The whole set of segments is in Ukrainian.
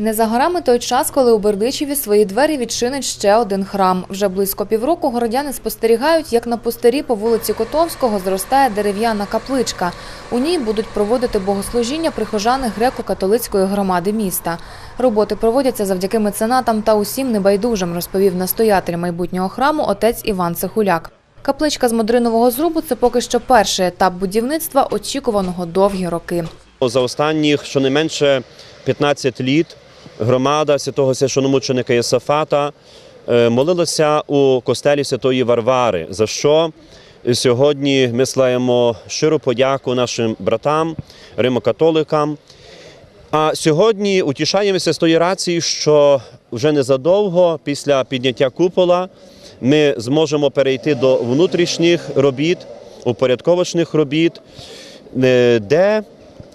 Не за горами той час, коли у Бердичеві свої двері відчинить ще один храм. Вже близько півроку городяни спостерігають, як на пустирі по вулиці Котовського зростає дерев'яна капличка. У ній будуть проводити богослужіння прихожани греко-католицької громади міста. Роботи проводяться завдяки меценатам та усім небайдужим, розповів настоятель майбутнього храму отець Іван Цехуляк. Капличка з модринового зрубу це поки що перший етап будівництва, очікуваного довгі роки. За останніх щонайменше 15 літ громада святого священомученика Єсафата е, молилася у костелі Святої Варвари, за що сьогодні ми слаємо щиру подяку нашим братам, римокатоликам. А сьогодні утішаємося з тої рації, що вже незадовго після підняття купола ми зможемо перейти до внутрішніх робіт, упорядковочних робіт, е, де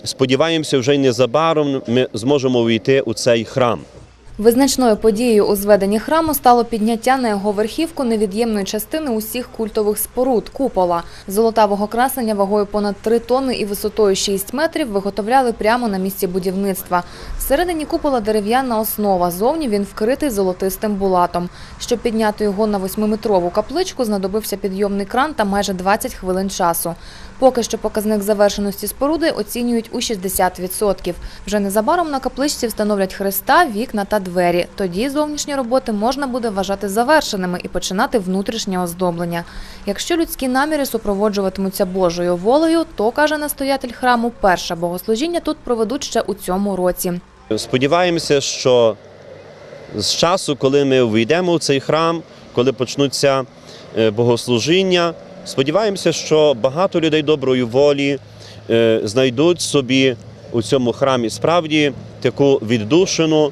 сподіваємося, вже й незабаром ми зможемо увійти у цей храм. Визначною подією у зведенні храму стало підняття на його верхівку невід'ємної частини усіх культових споруд купола. Золотавого красення вагою понад 3 тонни і висотою 6 метрів виготовляли прямо на місці будівництва. Всередині купола дерев'яна основа. Зовні він вкритий золотистим булатом. Щоб підняти його на восьмиметрову капличку, знадобився підйомний кран та майже 20 хвилин часу. Поки що показник завершеності споруди оцінюють у 60%. Вже незабаром на капличці встановлять хреста, вікна та двері. Тоді зовнішні роботи можна буде вважати завершеними і починати внутрішнє оздоблення. Якщо людські наміри супроводжуватимуться Божою волею, то каже настоятель храму, перше богослужіння тут проведуть ще у цьому році. Сподіваємося, що з часу, коли ми війдемо у цей храм, коли почнуться е, богослужіння, сподіваємося, що багато людей доброї волі е, знайдуть собі у цьому храмі справді таку віддушину,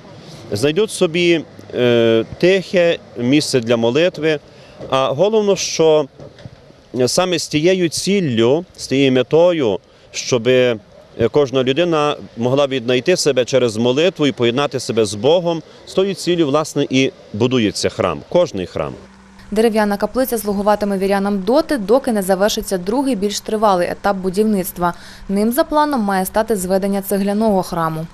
знайдуть собі е, тихе місце для молитви. А головне, що саме з тією ціллю, з тією метою, щоб кожна людина могла віднайти себе через молитву і поєднати себе з Богом, з тою ціллю, власне, і будується храм, кожний храм. Дерев'яна каплиця слугуватиме вірянам доти, доки не завершиться другий більш тривалий етап будівництва. Ним за планом має стати зведення цегляного храму.